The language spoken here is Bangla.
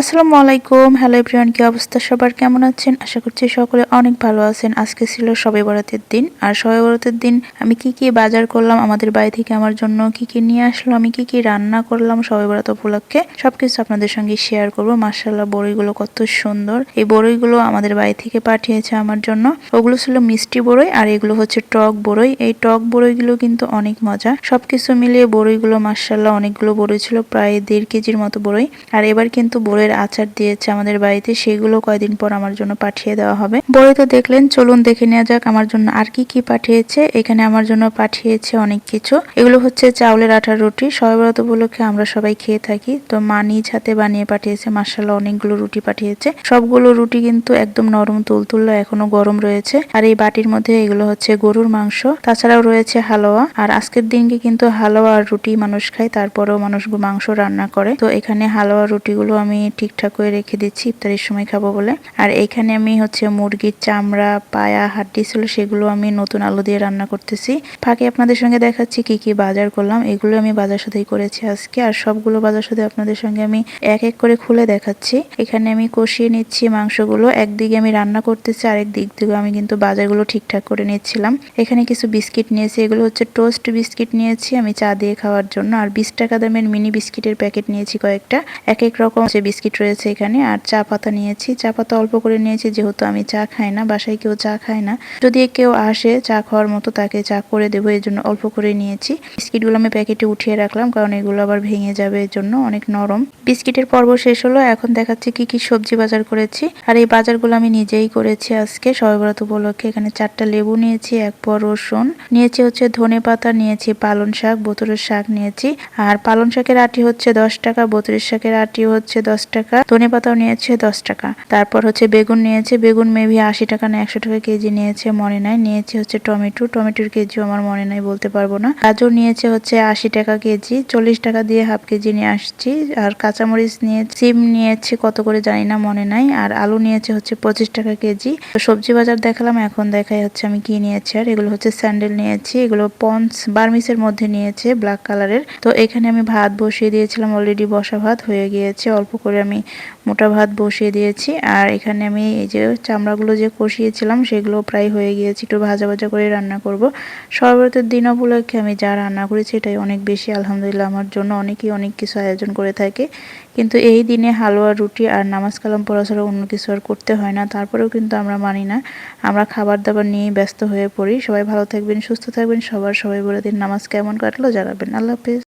আসসালামু আলাইকুম। হ্যালো এভরিওয়ান, কি অবস্থা? সবার কেমন আছেন? আশা করছি সকলে অনেক ভালো আছেন। আজকে ছিল সবে বরাতের দিন। আর সবে বরাতের দিন আমি কি কি বাজার করলাম, আমাদের বাড়ি থেকে আমার জন্য কি কি নিয়ে আসলো, আমি কি কি রান্না করলাম সবে বরাত উপলক্ষে, সবকিছু আপনাদের সঙ্গে শেয়ার করব। মার্শাল্লাহ বড়ইগুলো কত সুন্দর। এই বড়ইগুলো আমাদের বাড়ি থেকে পাঠিয়েছে আমার জন্য। ওগুলো ছিল মিষ্টি বড়ই আর এগুলো হচ্ছে টক বড়ই। এই টক বড়ইগুলো কিন্তু অনেক মজা। সবকিছু মিলিয়ে বড়ইগুলো মার্শাল্লাহ অনেকগুলো বড়ই ছিল, প্রায় দেড় কেজির মতো বড়ই। আর এবার কিন্তু বড়ই বড়ইয়ের আচার দিয়েছে আমাদের বাড়িতে, সেগুলো কয়দিন পর আমার জন্য পাঠিয়ে দেওয়া হবে। বড়ই তো দেখলেন, চলুন দেখে নেওয়া যাক আমার জন্য আর কি কি পাঠিয়েছে। এখানে আমার জন্য পাঠিয়েছে অনেক কিছু। এগুলো হচ্ছে চাউলের আটার রুটি। সবাইব্রত উপলক্ষে আমরা সবাই খেয়ে থাকি। তো মা নিজ হাতে বানিয়ে পাঠিয়েছে মার্শাল্লাহ অনেকগুলো রুটি পাঠিয়েছে। সবগুলো রুটি কিন্তু একদম নরম তুলতুল্লা এখনও গরম রয়েছে। আর এই বাটির মধ্যে এগুলো হচ্ছে গরুর মাংস, তাছাড়াও রয়েছে হালুয়া আর আজকের দিনকে কিন্তু হালুয়া আর রুটি মানুষ খায়, তারপরেও মানুষ মাংস রান্না করে। তো এখানে হালুয়া রুটিগুলো আমি ঠিকঠাক করে রেখে দিচ্ছি, ইফতারের সময় খাব বলে। আর এখানে আমি হচ্ছে মুরগির চামড়া, পায়া, হাড্ডি ছিল, সেগুলো আমি নতুন আলু দিয়ে রান্না করতেছি। ফাঁকে আপনাদের সঙ্গে দেখাচ্ছি কি কি বাজার করলাম, এগুলো আমি বাজার সাথেই করেছি আজকে। আর সবগুলো বাজার সাথে আপনাদের সঙ্গে আমি এক এক করে খুলে দেখাচ্ছি। এখানে আমি কষিয়ে নিচ্ছি মাংসগুলো, একদিকে আমি রান্না করতেছি, আরেক দিক থেকে আমি কিন্তু বাজারগুলো ঠিকঠাক করে নিচ্ছিলাম। এখানে কিছু বিস্কিট নিয়েছি, এগুলো হচ্ছে টোস্ট বিস্কিট নিয়েছি আমি চা দিয়ে খাওয়ার জন্য। আর বিশ টাকা দামের মিনি বিস্কিটের প্যাকেট নিয়েছি কয়েকটা। এক এক রকম বিস্কিট বিস্কিট রয়েছে এখানে, আর চা পাতা নিয়েছি। চা পাতা অল্প করে নিয়েছি, যেহেতু আমি চা খাই না, বাসায় কেউ চা খায় না। যদি কেউ আসে চা খাওয়ার মতো, তাকে চা করে দেবো, এই জন্য অল্প করে নিয়েছি। বিস্কিটগুলো আমি প্যাকেটে উঠিয়ে রাখলাম, কারণ এগুলো আবার ভেঙে যাবে এর জন্য অনেক নরম। বিস্কিটের পর্ব শেষ হলো, এখন দেখাচ্ছি কি কি সবজি বাজার করেছি। আর এই বাজারগুলো আমি নিজেই করেছি আজকে সবাইবরাত উপলক্ষে। এখানে চারটা লেবু নিয়েছি, এক পর রসুন। নিয়েছি হচ্ছে ধনে পাতা, নিয়েছি পালন শাক, বোতরের শাক নিয়েছি। আর পালন শাকের আটি হচ্ছে দশ টাকা, বোতরের শাকের আটি হচ্ছে দশ টাকা ধনে পাতাও নিয়েছে দশ টাকা। তারপর হচ্ছে বেগুন নিয়েছে, বেগুন মেবি আশি টাকা না একশো টাকা কেজি নিয়েছে, মনে নাই। নিয়েছে হচ্ছে টমেটো, টমেটোর কেজিও আমার মনে নাই, বলতে পারব না। গাজর নিয়েছে হচ্ছে আশি টাকা কেজি, চল্লিশ টাকা দিয়ে হাফ কেজি নিয়ে আসছি। আর কাঁচামরিচ নিয়ে সিম নিয়েছে, কত করে জানি না, মনে নাই। আর আলু নিয়েছে হচ্ছে পঁচিশ টাকা কেজি। সবজি বাজার দেখালাম, এখন দেখাই হচ্ছে আমি কি নিয়েছি। আর এগুলো হচ্ছে স্যান্ডেল নিয়েছি, এগুলো পন্স, বার্মিসের মধ্যে নিয়েছে, ব্ল্যাক কালারের। তো এখানে আমি ভাত বসিয়ে দিয়েছিলাম, অলরেডি বসা ভাত, হয়ে গিয়েছে, অল্প করে আমি মোটা ভাত বসিয়ে দিয়েছি। আর এখানে আমি এই যে চামড়াগুলো যে কষিয়েছিলাম, সেগুলো প্রায় হয়ে গিয়েছে। একটু ভাজা ভাজা করে রান্না করব। শরবতের দিন উপলক্ষে আমি যা রান্না করেছি, এটাই অনেক বেশি, আলহামদুলিল্লাহ, আমার জন্য অনেকেই অনেক কিছু আয়োজন করে থাকে। কিন্তু এই দিনে হালুয়া, রুটি আর নামাজ কালাম পড়া ছাড়া অন্য কিছু আর করতে হয় না। তারপরেও কিন্তু আমরা মানি না। আমরা খাবার দাবার নিয়ে ব্যস্ত হয়ে পড়ি। সবাই ভালো থাকবেন, সুস্থ থাকবেন। সবার সবাই বলে দিন, নামাজ কেমন কাটলো জানাবেন। আল্লাহ হাফিজ।